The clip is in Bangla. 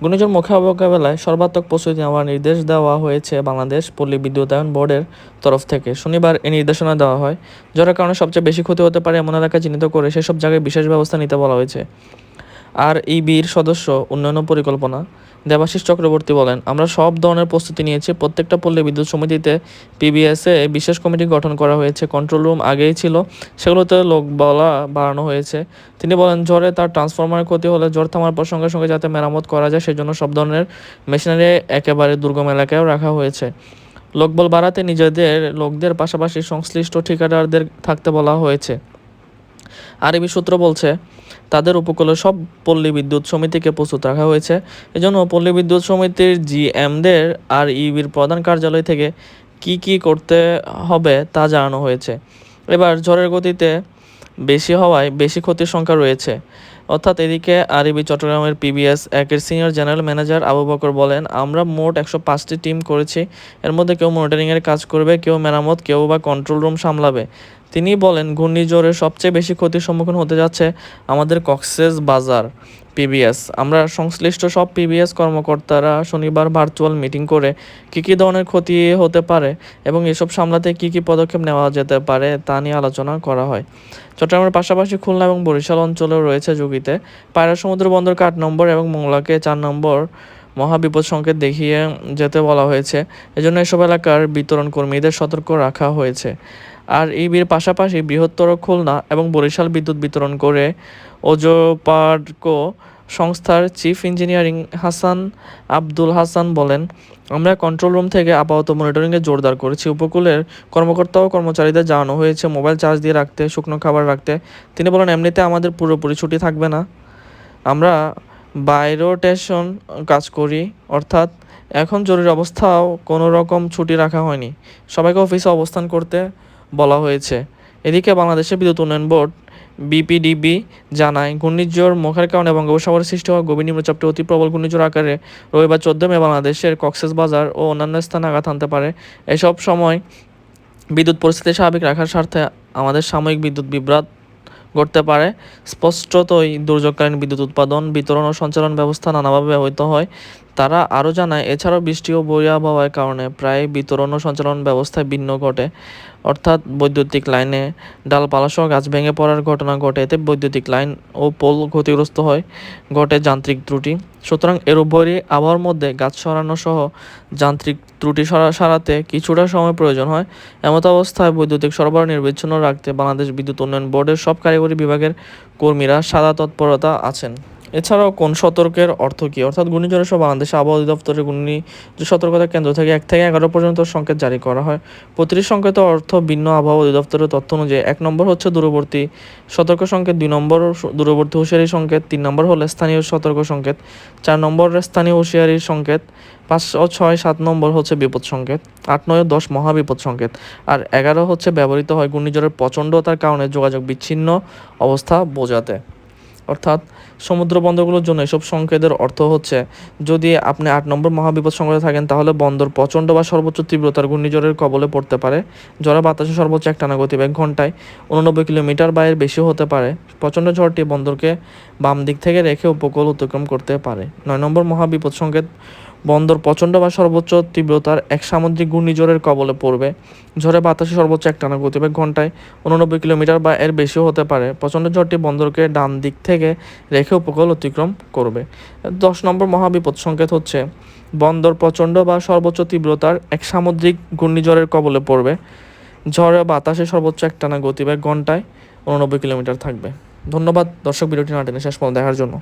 ঘূর্ণিঝড় মোকাবেলায় সর্বাত্মক প্রস্তুতি নেওয়ার নির্দেশ দেওয়া হয়েছে বাংলাদেশ পল্লী বিদ্যুতায়ন বোর্ডের তরফ থেকে। শনিবার এই নির্দেশনা দেওয়া হয়। জ্বরের কারণে সবচেয়ে বেশি ক্ষতি হতে পারে এমন এলাকা চিহ্নিত করে সেসব জায়গায় বিশেষ ব্যবস্থা নিতে বলা হয়েছে। আর এই সদস্য উন্নয়ন পরিকল্পনা, দেবাশিস চক্রবর্তী বলেন, আমরা সব ধরনের প্রস্তুতি নিয়েছি। প্রত্যেকটা পল্লী বিদ্যুৎ সমিতিতে পিবিএসে বিশেষ কমিটি গঠন করা হয়েছে। কন্ট্রোল রুম আগেই ছিল। সেগুলোতে লোক বলা, বাড়ানো হয়েছে। তিনি বলেন, ঝড়ে তার ট্রান্সফরমারের ক্ষতি হলে, ঝড় থামার পর সঙ্গে সঙ্গে যাতে মেরামত করা যায়, সেজন্য সব ধরনের মেশিনারি একেবারে দুর্গম এলাকায়ও রাখা হয়েছে। লোকবল বাড়াতে নিজেদের, লোকদের পাশাপাশি সংশ্লিষ্ট ঠিকাদারদের থাকতে বলা হয়েছে। আরবি সূত্র বলছে, তাদের উপকূলে সব পল্লী বিদ্যুৎ সমিতিকে প্রস্তুত রাখা হয়েছে। এজন্য পল্লী বিদ্যুৎ সমিতির জিএমদের আর ইবির প্রধান কার্যালয় থেকে কি কি করতে হবে তা জানানো হয়েছে। এবার ঝড়ের গতিতে বেশি হওয়ায় বেশি ক্ষতির সংখ্যা রয়েছে। অর্থাৎ এদিকে আরবি, চট্টগ্রামের পিবিএস একের senior general manager Abu Bakar বলেন, আমরা মোট একশো পাঁচটি টিম করেছি। এর মধ্যে কেউ মনিটরিংয়ের কাজ করবে, কেউ মেরামত, কেউ বা কন্ট্রোল রুম সামলাবে। তিনি বলেন, ঘূর্ণিঝড়ের সবচেয়ে বেশি ক্ষতির সম্মুখীন হতে যাচ্ছে আমাদের কক্সেস বাজার। পিবিএস আমরা সংশ্লিষ্ট সব পিবিএস কর্মকর্তারা শনিবার ভার্চুয়াল মিটিং করে কী কী ধরনের ক্ষতি হতে পারে এবং এসব সামলাতে কী কী পদক্ষেপ নেওয়া যেতে পারে তা নিয়ে আলোচনা করা হয়। চট্টগ্রামের পাশাপাশি খুলনা এবং বরিশাল অঞ্চলেও রয়েছে ঝুঁকিতে। পায়রা সমুদ্র বন্দরকে আট নম্বর এবং মোংলাকে চার নম্বর মহাবিপদ সংকেত দেখিয়ে যেতে বলা হয়েছে। এজন্য এসব এলাকার বিতরণ কর্মীদের সতর্ক রাখা হয়েছে। আর এই বির পাশাপাশি বৃহত্তর খুলনা এবং বরিশাল বিদ্যুৎ বিতরণ করে ওজোপার্কো সংস্থার চিফ ইঞ্জিনিয়ারিং হাসান আব্দুল হাসান বলেন, আমরা কন্ট্রোল রুম থেকে আপাতত মনিটরিংয়ে জোরদার করেছি। উপকূলের কর্মকর্তা ও কর্মচারীদের জানানো হয়েছে, মোবাইল চার্জ দিয়ে রাখতে, শুকনো খাবার রাখতে। তিনি বলেন, এমনিতে আমাদের পুরোপুরি ছুটি থাকবে না। আমরা বাইরোটেশন কাজ করি, অর্থাৎ এখন জরুরি অবস্থাও কোনো রকম ছুটি রাখা হয়নি। সবাইকে অফিসে অবস্থান করতে বলা হয়েছে। এদিকে বাংলাদেশের বিদ্যুৎ উন্নয়ন বোর্ড, বিপিডিবি, জানায়, ঘূর্ণিঝড়, মুখের কারণে এবং বঙ্গোপসাগরে সৃষ্টি হওয়া গভীর নিম্নচাপটি অতি প্রবল ঘূর্ণিঝড় আকারে রবিবার চোদ্দ মে বাংলাদেশের কক্সেস বাজার ও অন্যান্য স্থানে আঘাত আনতে পারে। এসব সময় বিদ্যুৎ পরিস্থিতি স্বাভাবিক রাখার স্বার্থে আমাদের সাময়িক বিদ্যুৎ বিভ্রাট ঘটতে পারে। স্পষ্টতই দুর্যোগকালীন বিদ্যুৎ উৎপাদন বিতরণ ও সঞ্চালন ব্যবস্থা নানাভাবে ব্যবহৃত হয়। তারা আরও জানায়, এছাড়াও বৃষ্টি ও বই আবহাওয়ার কারণে প্রায় বিতরণ ও সঞ্চালন ব্যবস্থায় ভিন্ন ঘটে। অর্থাৎ বৈদ্যুতিক লাইনে ডালপালাসহ গাছ ভেঙে পড়ার ঘটনা ঘটে, এতে বৈদ্যুতিক লাইন ও পোল ক্ষতিগ্রস্ত হয়, ঘটে যান্ত্রিক ত্রুটি। সুতরাং এর উপরই আবহাওয়ার মধ্যে গাছ সরানো সহ যান্ত্রিক ত্রুটি সরা সারাতে কিছুটা সময় প্রয়োজন হয়। এমত অবস্থায় বৈদ্যুতিক সরবরাহ নির্বিচ্ছিন্ন রাখতে বাংলাদেশ বিদ্যুৎ উন্নয়ন বোর্ডের সব কারিগরি বিভাগের কর্মীরা সাদা তৎপরতা আছেন। এছাড়াও কোন সতর্কের অর্থ কী? অর্থাৎ ঘূর্ণিঝড়ের সহ বাংলাদেশ আবহাওয়া অধিদপ্তরের ঘূর্ণিঝড় সতর্কতা কেন্দ্র থেকে এক থেকে এগারো পর্যন্ত সংকেত জারি করা হয়। প্রতিটি সংকেত অর্থ ভিন্ন আবহাওয়া অধিদপ্তরের তথ্য অনুযায়ী এক নম্বর হচ্ছে দূরবর্তী সতর্ক সংকেত, দুই নম্বর দূরবর্তী হুঁশিয়ারি সংকেত, তিন নম্বর হলে স্থানীয় সতর্ক সংকেত, চার নম্বর স্থানীয় হুঁশিয়ারির সংকেত, পাঁচ ও ছয়, সাত নম্বর হচ্ছে বিপদ সংকেত, আট, নয় দশ মহাবিপদ সংকেত। আর এগারো হচ্ছে ব্যবহৃত হয় ঘূর্ণিঝড়ের প্রচণ্ডতার কারণে যোগাযোগ বিচ্ছিন্ন অবস্থা বোঝাতে। অর্থাৎ সমুদ্র বন্দরগুলোর জন্য এসব সংকেতের অর্থ হচ্ছে, যদি আপনি আট নম্বর মহাবিপদ সংকেতে থাকেন, তাহলে বন্দর প্রচণ্ড বা সর্বোচ্চ তীব্রতার ঘূর্ণিঝড়ের কবলে পড়তে পারে। ঝড়ে বাতাসে সর্বোচ্চ একটানা গতিবেগ ঘন্টায় উননব্বই কিলোমিটার বা এর বেশি হতে পারে। প্রচণ্ড ঝড়টি বন্দরকে বাম দিক থেকে রেখে উপকূল অতিক্রম করতে পারে। নয় নম্বর মহাবিপদ সংকেত, বন্দর প্রচণ্ড বা সর্বোচ্চ তীব্রতার এক সামুদ্রিক ঘূর্ণিঝড়ের কবলে পড়বে। ঝড়ে বাতাসে সর্বোচ্চ একটানা গতিবেগ ঘন্টায় উননব্বই কিলোমিটার বা এর বেশিও হতে পারে। প্রচণ্ড ঝড়টি বন্দরকে ডান দিক থেকে রেখে উপকূল অতিক্রম করবে। দশ নম্বর মহাবিপদ সংকেত হচ্ছে, বন্দর প্রচণ্ড বা সর্বোচ্চ তীব্রতার এক সামুদ্রিক ঘূর্ণিঝড়ের কবলে পড়বে। ঝড়ে বাতাসে সর্বোচ্চ একটানা গতিবেগ ঘন্টায় উননব্বই কিলোমিটার থাকবে। ধন্যবাদ, দর্শক, ভিডিওটি না টেনে শেষ পর্যন্ত দেখার জন্য।